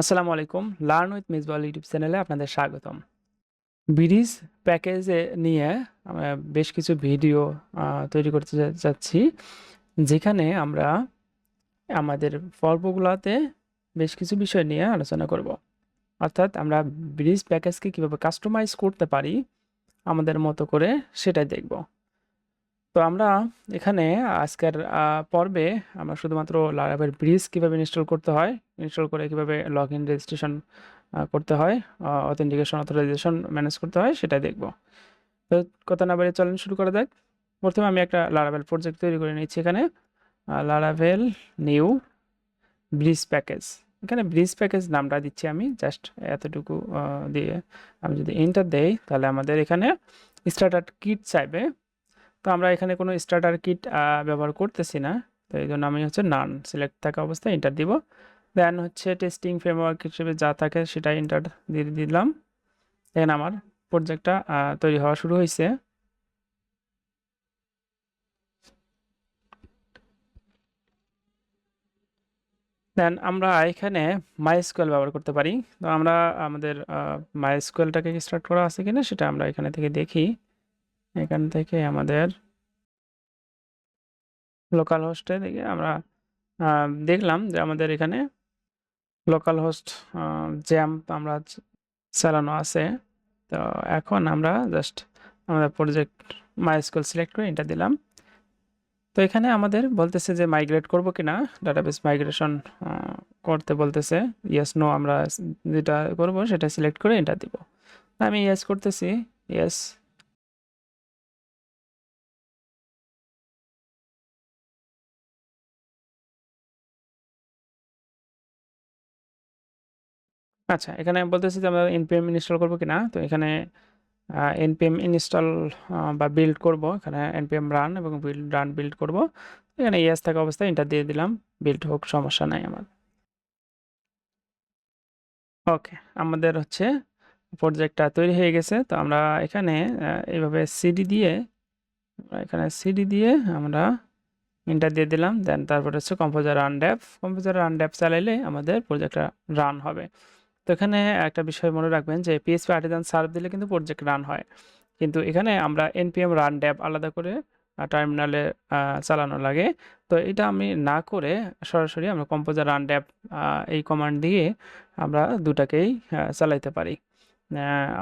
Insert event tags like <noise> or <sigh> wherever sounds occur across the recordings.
আসসালামু আলাইকুম, learn with মিসবাল YouTube চ্যানেলে আপনাদের স্বাগতম। ব্রিজ প্যাকেজে নিয়ে আমরা বেশ কিছু ভিডিও তৈরি করতে যাচ্ছি যেখানে আমরা আমাদের পর্বগুলোতে বেশ কিছু বিষয় নিয়ে আলোচনা করব। অর্থাৎ আমরা ব্রিজ প্যাকেজকে কীভাবে কাস্টমাইজ করতে পারি, আমাদের মতো করে সেটাই দেখব। তো আমরা এখানে আজকের পর্বে আমরা শুধুমাত্র লারাভেল ব্রিজ কীভাবে ইনস্টল করতে হয় ইনস্টল করে কীভাবে লগ ইন রেজিস্ট্রেশন করতে হয় অথেন্টিকেশন অথরাইজেশন ম্যানেজ করতে হয় সেটাই দেখব। তো কথা না বাড়িয়ে চলেন শুরু করা যাক। প্রথমে আমি একটা লারাভেল প্রজেক্ট তৈরি করে নিচ্ছি এখানে লারাভেল নিউ ব্রিজ প্যাকেজ এখানে ব্রিজ প্যাকেজ নামটা দিচ্ছি আমি জাস্ট এতটুকু দিয়ে আমি যদি এন্টার দেই তাহলে আমাদের এখানে স্টার্টার কিট চাইবে। তো আমরা এখানে কোনো স্টার্টার কিট ব্যবহার করতেছি না। তো এই জন্য আমি হচ্ছে নান সিলেক্ট থাকা অবস্থায় এন্টার দিব। দেন হচ্ছে টেস্টিং ফ্রেমওয়ার্ক হিসেবে যা থাকে সেটা এন্টার দিয়ে দিলাম। এখানে আমার প্রজেক্টটা তৈরি হওয়া শুরু হয়েছে দেন আমরা এখানে মাইস্কুয়েল ব্যবহার করতে পারি। তো আমরা আমাদের মাইস্কুয়েলটাকে স্টার্ট করা আছে কিনা সেটা আমরা এখানে থেকে দেখি। এখান থেকে আমাদের লোকাল হোস্টে দেখে আমরা দেখলাম যে আমাদের এখানে লোকাল হোস্ট জ্যাম আমরা চালানো আছে। তো এখন আমরা জাস্ট আমাদের প্রজেক্ট মাই স্কুল সিলেক্ট করে এটা দিলাম। তো এখানে আমাদের বলতেছে যে মাইগ্রেট করব কি কিনা ডাটাবেস মাইগ্রেশন করতে বলতেছে ইয়েস নো আমরা যেটা করব সেটা সিলেক্ট করে এটা দিব। আমি ইয়েস করতেছি ইয়েস আচ্ছা এখানে বলতেছি যে আমরা এনপিএম ইনস্টল করব কিনা? তো এখানে এনপিএম ইনস্টল বা বিল্ড করব। এখানে এনপিএম রান এবং বিল্ড রান বিল্ড করব। এখানে ইয়েস থাকা অবস্থায় এটা দিয়ে দিলাম। বিল্ড হোক, সমস্যা নাই আমার। ওকে আমাদের হচ্ছে প্রজেক্টটা তৈরি হয়ে গেছে। তো আমরা এখানে এইভাবে সিডি দিয়ে, এখানে সিডি দিয়ে আমরা ইন্টার দিয়ে দিলাম। দেন তারপর হচ্ছে composer run dev composer run dev চালাইলে আমাদের প্রজেক্টটা রান হবে। তো এখানে একটা বিষয় মনে রাখবেন যে পিএসপি আর্টিজান সার্ভ দিলে কিন্তু প্রজেক্ট রান হয়। কিন্তু এখানে আমরা এনপিএম রান ড্যাপ আলাদা করে টার্মিনালে চালানো লাগে। তো এটা আমি না করে সরাসরি আমরা কম্পোজার রান ড্যাপ এই কমান্ড দিয়ে আমরা দুটাকেই চালাইতে পারি।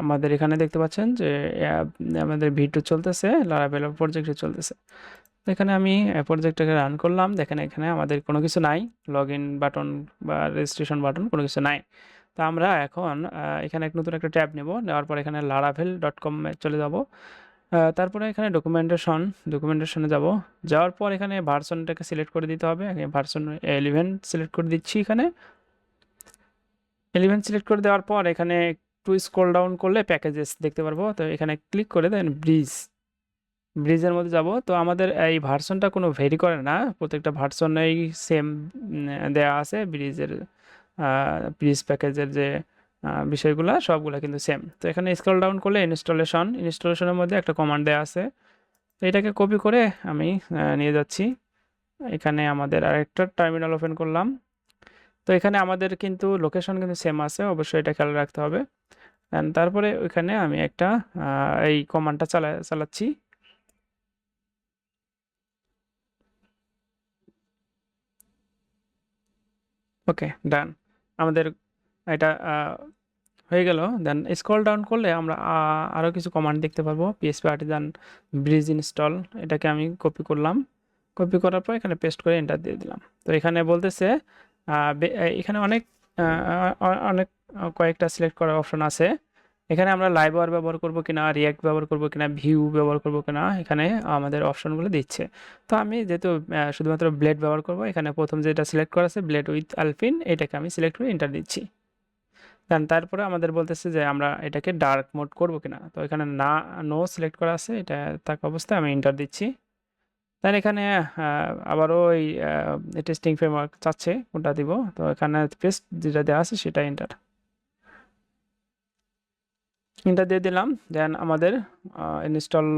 আমাদের এখানে দেখতে পাচ্ছেন যে আমাদের ভিডিও চলতেছে লারাবেল প্রজেক্টে চলতেছে। এখানে আমি প্রজেক্টটাকে রান করলাম। দেখেন এখানে আমাদের কোনো কিছু নাই। লগ ইন বাটন বা রেজিস্ট্রেশন বাটন কোনো কিছু নাই। তো আমরা এখন এখানে এক নতুন একটা ট্যাব নেব। নেওয়ার পর এখানে লারাভেল ডট কম চলে যাব। তারপরে এখানে ডকুমেন্টেশন ডকুমেন্টেশনে যাব। যাওয়ার পর এখানে ভার্সনটাকে সিলেক্ট করে দিতে হবে। ভার্সন এলিভেন সিলেক্ট করে দিচ্ছি এখানে। এলিভেন সিলেক্ট করে দেওয়ার পর এখানে একটু স্ক্রল ডাউন করলে প্যাকেজেস দেখতে পারব। তো এখানে ক্লিক করে দেন ব্রিজ ব্রিজের মধ্যে যাব। তো আমাদের এই ভার্সনটা কোনো ভেরি করে না। প্রত্যেকটা ভার্সনেই সেম দেয়া আছে ব্রিজের ব্রিজ প্যাকেজের যে বিষয়গুলো, সবগুলো কিন্তু সেম তো এখানে স্ক্রল ডাউন করলে ইনস্টলেশন ইনস্টলেশনের মধ্যে একটা কমান্ড দেওয়া আছে। তো এটাকে কপি করে আমি নিয়ে যাচ্ছি। এখানে আমাদের আরেকটা টার্মিনাল ওপেন করলাম। তো এখানে আমাদের কিন্তু লোকেশন কিন্তু সেম আছে, অবশ্যই এটা খেয়াল রাখতে হবে। And তারপরে ওইখানে আমি একটা এই কমান্ডটা চালা, চালাচ্ছি। ওকে ডান আমাদের এটা হয়ে গেল। দেন স্ক্রল ডাউন করলে আমরা আরও কিছু কমান্ড দেখতে পারব। পিএসপি আর্টিজান ব্রিজ ইনস্টল এটাকে আমি কপি করলাম। কপি করার পর এখানে পেস্ট করে এন্টার দিয়ে দিলাম। তো এখানে বলতেছে এখানে অনেক অনেক কয়েকটা সিলেক্ট করার অপশন আছে। এখানে আমরা লাইভ ওয়ার ব্যবহার করব কিনা রিয়াক্ট ব্যবহার করব কিনা ভিউ ব্যবহার করব কিনা, এখানে আমাদের অপশনগুলো দিচ্ছে। তো আমি যেহেতু শুধুমাত্র ব্লেড ব্যবহার করব, এখানে প্রথম যেটা সিলেক্ট করা আছে ব্লেড উইথ আলফিন এটাকে আমি সিলেক্ট করে ইন্টার দিচ্ছি। দেন তারপরে আমাদের বলতেছে যে আমরা এটাকে ডার্ক মোড করব কিনা। তো এখানে না নো সিলেক্ট করা আছে, এটা থাকা অবস্থায় আমি ইন্টার দিচ্ছি। দেন এখানে আবারও এই টেস্টিং ফ্রেমওয়ার্ক চাচ্ছে কোনটা দিব। তো এখানে পেস্ট যেটা দেওয়া আছে সেটা এন্টার এন্টার দিয়ে দিলাম, দেন আমাদের ইনস্টল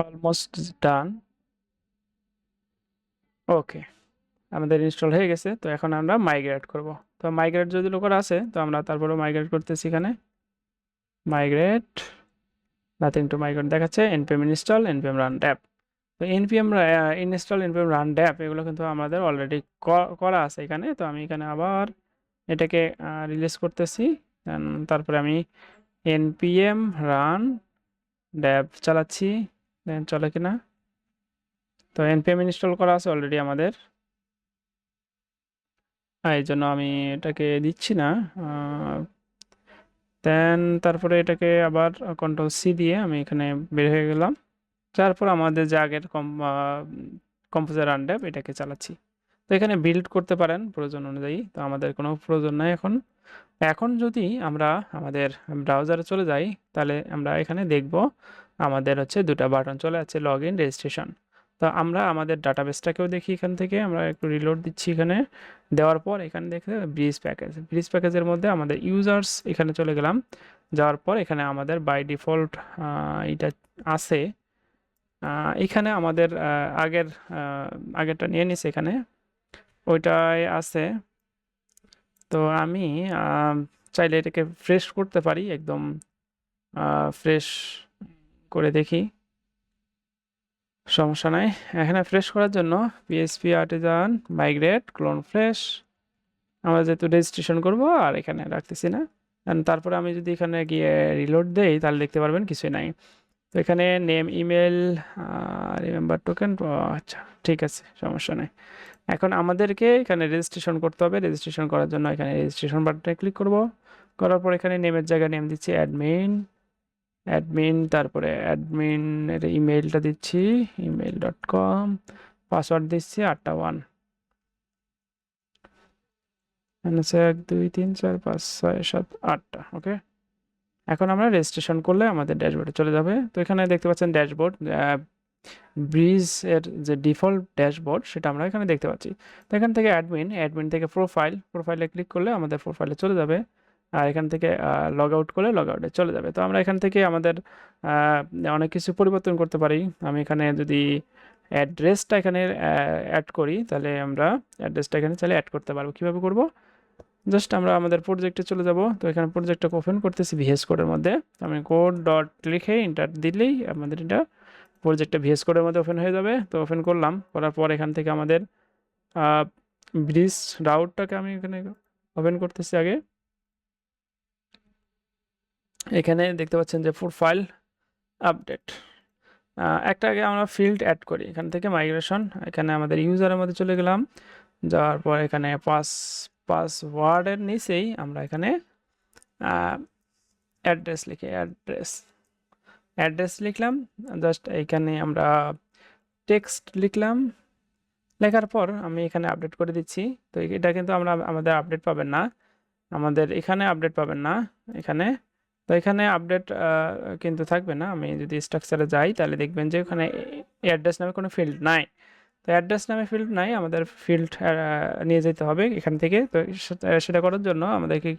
অলমোস্ট ডান ওকে আমাদের ইনস্টল হয়ে গেছে, তো এখন আমরা মাইগ্রেট করব। তো মাইগ্রেট যদি লোকের আছে, তো আমরা তারপরে মাইগ্রেট করতেছি এখানে। মাইগ্রেট নাথিং টু মাইগ্রেট দেখাচ্ছে NPM install NPM run dev তো NPM install NPM run dev এগুলো কিন্তু আমাদের অলরেডি করা আছে এখানে। তো আমি এখানে আবার এটাকে রিলিজ করতেছি তারপরে আমি এনপিএম, রান, ড্যাব চালাচ্ছি। দেন চলে কিনা। তো এনপিএম ইনস্টল করা আছে অলরেডি আমাদের। এই জন্য আমি এটাকে দিচ্ছি না। দেন তারপরে এটাকে আবার কন্ট্রোল সি দিয়ে আমি এখানে বের হয়ে গেলাম। তারপর আমাদের যে আগের কম কম্পোজার আনড্যাপ এটাকে চালাচ্ছি। তো এখানে বিল্ড করতে পারেন প্রয়োজন অনুযায়ী, তো আমাদের কোনো প্রয়োজন নাই এখন। এখন যদি আমরা আমাদের ব্রাউজারে চলে যাই, তাহলে আমরা এখানে দেখব আমাদের হচ্ছে দুটা বাটন চলে আছে লগ ইন রেজিস্ট্রেশন তো আমরা আমাদের ডাটাবেসটাকেও দেখি এখান থেকে, আমরা একটু রিলোড দিচ্ছি এখানে। দেওয়ার পর এখানে দেখে ব্রিজ প্যাকেজ ব্রিজ প্যাকেজের মধ্যে আমাদের ইউজার্স এখানে চলে গেলাম। যাওয়ার পর এখানে আমাদের বাই ডিফল্ট এটা আছে। এখানে আমাদের আগের আগেরটা নিয়ে নিছে এখানে। ওইটাই আছে। তো আমি চাইলে এটাকে ফ্রেশ করতে পারি, একদম ফ্রেশ করে দেখি। সমস্যা নাই। এখানে ফ্রেশ করার জন্য PHP artisan migrate colon fresh আমরা যেহেতু রেজিস্ট্রেশন করব, আর এখানে রাখতেছি না। তারপরে আমি যদি এখানে গিয়ে রিলোড দেই, তাহলে দেখতে পারবেন কিছুই নাই। তো এখানে নেম ইমেল রিমেম্বার টোকেন আচ্ছা ঠিক আছে, সমস্যা নেই। এখন আমাদেরকে এখানে রেজিস্ট্রেশন করতে হবে। রেজিস্ট্রেশন করার জন্য এখানে রেজিস্ট্রেশন বাটনে ক্লিক করব। করার পর এখানে নেমের জায়গায় নেম দিচ্ছি অ্যাডমিন অ্যাডমিন তারপরে অ্যাডমিনের ইমেলটা দিচ্ছি ইমেল ডট কম পাসওয়ার্ড দিচ্ছি, আটটা ওয়ান হচ্ছে এক, দুই, তিন, চার, পাঁচ, ছয়, সাত, আটটা ওকে এখন আমরা রেজিস্ট্রেশন করলে আমাদের ড্যাশবোর্ডে চলে যাবে। তো এখানে দেখতে পাচ্ছেন ড্যাশবোর্ড ব্রিজের যে ডিফল্ট ড্যাশবোর্ড, সেটা আমরা এখানে দেখতে পাচ্ছি। তো এখান থেকে অ্যাডমিন অ্যাডমিন থেকে প্রোফাইল, প্রোফাইলে ক্লিক করলে আমাদের প্রোফাইলে চলে যাবে। আর এখান থেকে লগ আউট করলে লগ আউটে চলে যাবে। তো আমরা এখান থেকে আমাদের অনেক কিছু পরিবর্তন করতে পারি। আমি এখানে যদি অ্যাড্রেসটা এখানে অ্যাড করি, তাহলে আমরা অ্যাড্রেসটা এখানে চাইলে অ্যাড করতে পারব। কীভাবে করব? জাস্ট আমরা আমাদের প্রজেক্টে চলে যাব। তো এখানে প্রজেক্টটা ওপেন করতেছি ভিএস কোডের মধ্যে। আমি কোড ডট লিখে ইন্টার দিলেই আমাদের এটা প্রজেক্টটা ভিএস কোডের মধ্যে ওপেন হয়ে যাবে। তো ওপেন করলাম, করার পর এখান থেকে আমাদের ব্রিজ রাউটটাকে আমি এখানে ওপেন করতেছি আগে। এখানে দেখতে পাচ্ছেন যে প্রোফাইল আপডেট একটা আগে আমরা ফিল্ড অ্যাড করি, এখান থেকে মাইগ্রেশন এখানে আমাদের ইউজারের মধ্যে চলে গেলাম। যাওয়ার পর এখানে পাস পাসওয়ার্ডের নিচেই আমরা এখানে অ্যাড্রেস লিখি অ্যাড্রেস অ্যাড্রেস লিখলাম জাস্ট এইখানে আমরা টেক্সট লিখলাম, লেখার পর আমি এখানে আপডেট করে দিচ্ছি। তো এটা কিন্তু আমরা আমাদের আপডেট পাবেন না। আমাদের এখানে আপডেট পাবেন না, এখানে। তো এখানে আপডেট কিন্তু থাকবে না। আমি যদি স্ট্রাকচারে যাই, তাহলে দেখবেন যে ওখানে অ্যাড্রেস নামে কোনো ফিল্ড নাই। তো অ্যাড্রেস নামে ফিল্ড নাই, আমাদের ফিল্ড নিয়ে যেতে হবে এখান থেকে। তো সেটা করার জন্য আমাদেরকে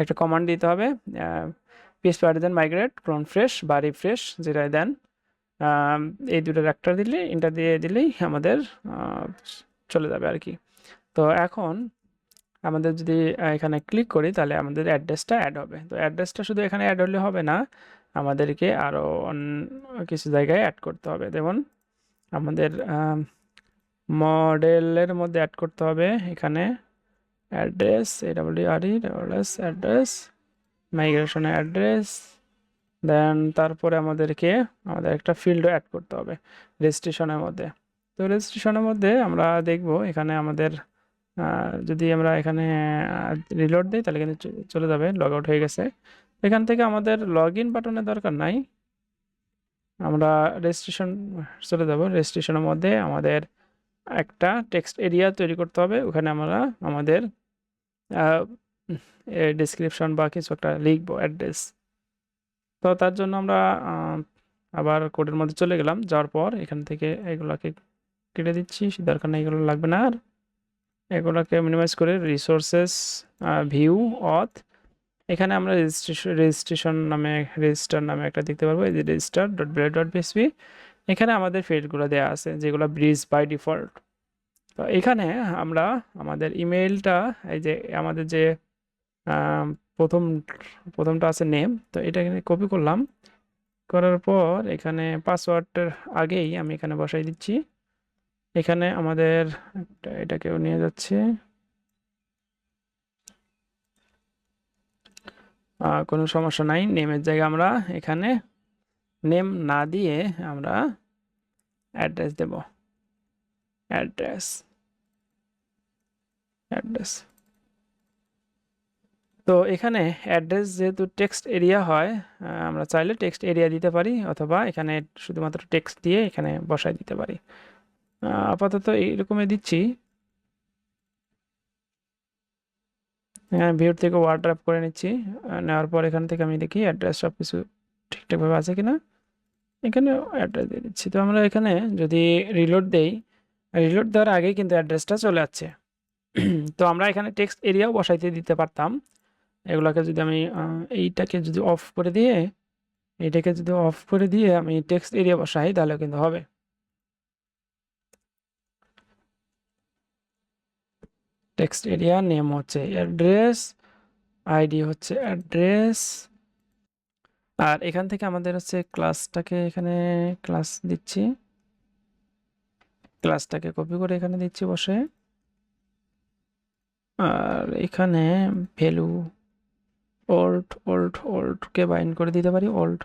একটা কমান্ড দিতে হবে PHP then migrate colon fresh বা রিফ্রেশ যেটাই দেন। এই দুটোর একটা দিলে ইন্টার দিয়ে দিলেই আমাদের চলে যাবে আর কি। তো এখন আমাদের যদি এখানে ক্লিক করি, তাহলে আমাদের অ্যাড্রেসটা অ্যাড হবে। তো অ্যাড্রেসটা শুধু এখানে অ্যাড হলে হবে না, আমাদেরকে আরও কিছু জায়গায় অ্যাড করতে হবে। যেমন আমাদের মডেলের মধ্যে অ্যাড করতে হবে। এখানে address A W R E address migration address then তারপরে আমাদেরকে আমাদের একটা ফিল্ডও অ্যাড করতে হবে রেজিস্ট্রেশনের মধ্যে। তো রেজিস্ট্রেশনের মধ্যে আমরা দেখব এখানে আমাদের যদি আমরা এখানে রিলোড দিই তাহলে কিন্তু চলে যাবে লগ আউট হয়ে গেছে। এখান থেকে আমাদের লগ ইন বাটনের দরকার নাই। আমরা রেজিস্ট্রেশন চলে যাব রেজিস্ট্রেশনের মধ্যে আমাদের একটা টেক্সট এরিয়া তৈরি করতে হবে। ওখানে আমরা আমাদের ডিসক্রিপশন বা কিছু একটা লিখব অ্যাড্রেস তো তার জন্য আমরা আবার কোডের মধ্যে চলে গেলাম। যাওয়ার পর এখান থেকে এগুলোকে কেটে দিচ্ছি দরকার নেই এগুলো লাগবে না আর। এগুলোকে মিনিমাইজ করে রিসোর্সেস ভিউ অথ এখানে আমরা রেজিস্ট্রেশন রেজিস্ট্রেশন নামে রেজিস্টার নামে একটা দেখতে পারব, এই যে register dot blade dot PHP এখানে আমাদের ফিল্ডগুলো দেওয়া আছে, যেগুলো ব্রিজ বাই ডিফল্ট তো এখানে আমরা আমাদের ইমেইলটা এই যে আমাদের যে প্রথম, প্রথমটা আছে নেম তো এটা এখানে কপি করলাম। করার পর এখানে পাসওয়ার্ডের আগেই আমি এখানে বসাই দিচ্ছি। এখানে আমাদের এটাকেও নিয়ে যাচ্ছে। কোনো সমস্যা নাই নেমের জায়গায় আমরা এখানে নেম না দিয়ে আমরা অ্যাড্রেস দেব। অ্যাড্রেস অ্যাড্রেস তো এখানে অ্যাড্রেস যেহেতু টেক্সট এরিয়া হয় আমরা চাইলে টেক্সট এরিয়া দিতে পারি অথবা এখানে শুধুমাত্র টেক্সট দিয়ে এখানে বসাই দিতে পারি। আপাতত এইরকমই দিচ্ছি। হ্যাঁ ভিউর থেকে ওয়ার্ড ড্রাপ করে নিচ্ছি। নেওয়ার পর এখান থেকে আমি দেখি অ্যাড্রেস সব কিছু ঠিকঠাকভাবে আছে কিনা। এখানে অ্যাড্রেস দিয়ে দিচ্ছি। তো আমরা এখানে যদি রিলোড দেই রিলোড দেওয়ার আগেই কিন্তু অ্যাড্রেসটা চলে যাচ্ছে <clears throat> তো আমরা এখানে টেক্সট এরিয়াও বসাইতে দিতে পারতাম। এগুলোকে যদি আমি এইটাকে যদি অফ করে দিয়ে, এইটাকে যদি অফ করে দিয়ে আমি টেক্সট এরিয়া বসাই, তাহলে কিন্তু হবে। টেক্সট এরিয়া নেম হচ্ছে অ্যাড্রেস আইডি হচ্ছে অ্যাড্রেস আর এখান থেকে আমাদের হচ্ছে ক্লাসটাকে এখানে ক্লাস দিচ্ছি। ক্লাসটাকে কপি করে এখানে দিচ্ছি বসে। আর এখানে ভ্যালু ওল্ড ওল্ড ওল্ডকে বাইন্ড করে দিতে পারি ওল্ড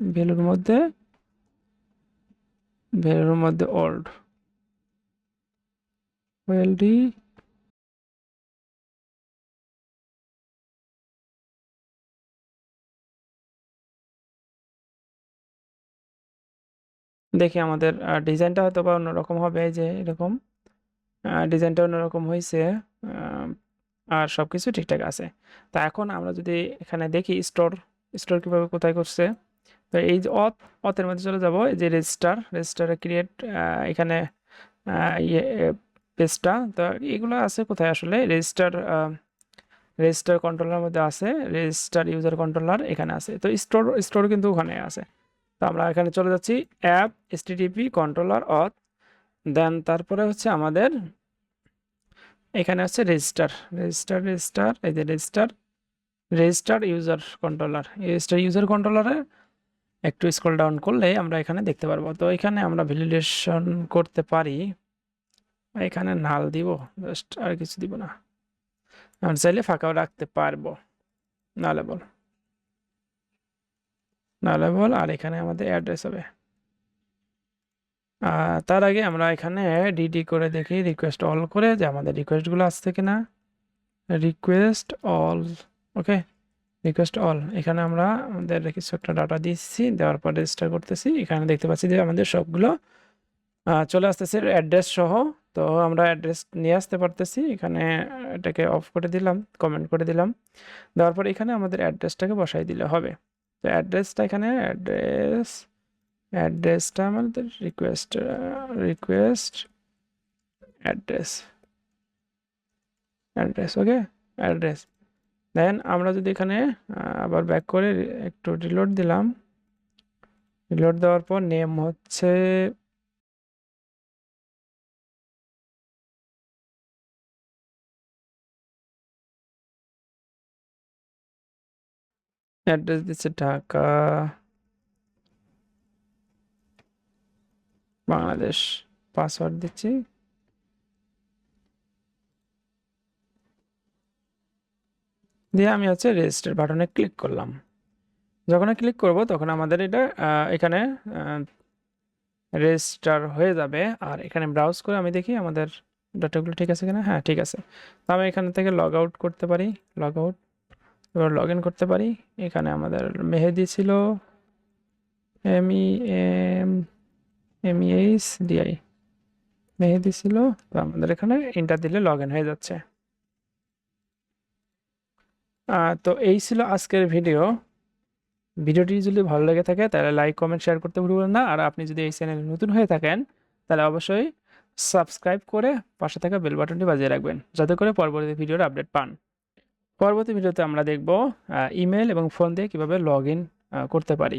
ভ্যালুর মধ্যে ভ্যালুর মধ্যে ওল্ড ওয়েলডি দেখি আমাদের ডিজাইনটা হয়তো বা অন্যরকম হবে যে এরকম। ডিজাইনটা অন্যরকম হয়েছে আর সব কিছু ঠিকঠাক আছে। তা এখন আমরা যদি এখানে দেখি স্টোর স্টোর কীভাবে কোথায় করছে, তো এই যে অথ অথের মধ্যে চলে যাব। এই যে রেজিস্টার রেজিস্টারে ক্রিয়েট এখানে ইয়ে পেজটা তো এগুলো আছে কোথায় আসলে? রেজিস্টার রেজিস্টার কন্ট্রোলার মধ্যে আছে রেজিস্টার ইউজার কন্ট্রোলার এখানে আছে। তো স্টোর স্টোর কিন্তু ওখানে আছে। তো আমরা এখানে চলে যাচ্ছি অ্যাপ এসটিডিপি কন্ট্রোলার অথ দেন তারপরে হচ্ছে আমাদের এখানে হচ্ছে রেজিস্টার রেজিস্টার রেজিস্টার এই যে register register user controller register user কন্ট্রোলারে একটু স্ক্রল ডাউন করলে আমরা এখানে দেখতে পারব। তো এখানে আমরা ভ্যালিডেশন করতে পারি। এখানে নাল দিব জাস্ট আর কিছু দিব না। আমরা চাইলে ফাঁকাও রাখতে পারব। নালে বল। নালে বল, আর এখানে আমাদের অ্যাড্রেস হবে। তার আগে আমরা এখানে ডিডি করে দেখি রিকোয়েস্ট অল করে যে আমাদের রিকোয়েস্টগুলো আসছে কিনা। Request all okay request all এখানে আমরা আমাদের কিছু একটা ডাটা দিচ্ছি, দেওয়ার পর রেজিস্টার করতেছি। এখানে দেখতে পাচ্ছি যে আমাদের সবগুলো চলে আসতেছে অ্যাড্রেস সহ। তো আমরা অ্যাড্রেস নিয়ে আসতে পারতেছি। এখানে এটাকে অফ করে দিলাম কমেন্ট করে দিলাম। দেওয়ার পর এখানে আমাদের অ্যাড্রেসটাকে বসাই দিলে হবে। তো অ্যাড্রেসটা এখানে অ্যাড্রেস অ্যাড্রেসটা আমাদের request request address address okay address then আমরা যদি এখানে আবার ব্যাক করে একটু রিলোড দিলাম। রিলোড দেওয়ার পর নেম হচ্ছে অ্যাড্রেস দিচ্ছে ঢাকা। বাংলাদেশ পাসওয়ার্ড দিচ্ছি। দিয়ে আমি হচ্ছে রেজিস্টার বাটনে ক্লিক করলাম। যখন ক্লিক করব তখন আমাদের এটা এখানে রেজিস্টার হয়ে যাবে। আর এখানে ব্রাউজ করে আমি দেখি আমাদের ডাটাগুলো ঠিক আছে কিনা? হ্যাঁ ঠিক আছে। তো আমি এখান থেকে লগ আউট করতে পারি লগ আউট এবার লগ ইন করতে পারি। এখানে আমাদের মেহেদি ছিল M E M M H D I Mehedi ছিল তো আমাদের এখানে ইন্টার দিলে লগ হয়ে যাচ্ছে। তো এই ছিল আজকের ভিডিও ভিডিওটি যদি ভালো লেগে থাকে, তাহলে লাইক কমেন্ট শেয়ার করতে ভুলবেন না। আর আপনি যদি এই চ্যানেলে নতুন হয়ে থাকেন, তাহলে অবশ্যই সাবস্ক্রাইব করে পাশে থাকা বেল বাটনটি বাজিয়ে রাখবেন, যাতে করে পরবর্তী ভিডিওর আপডেট পান। পরবর্তী ভিডিওতে আমরা দেখব ইমেল এবং ফোন দিয়ে কীভাবে লগ করতে পারি।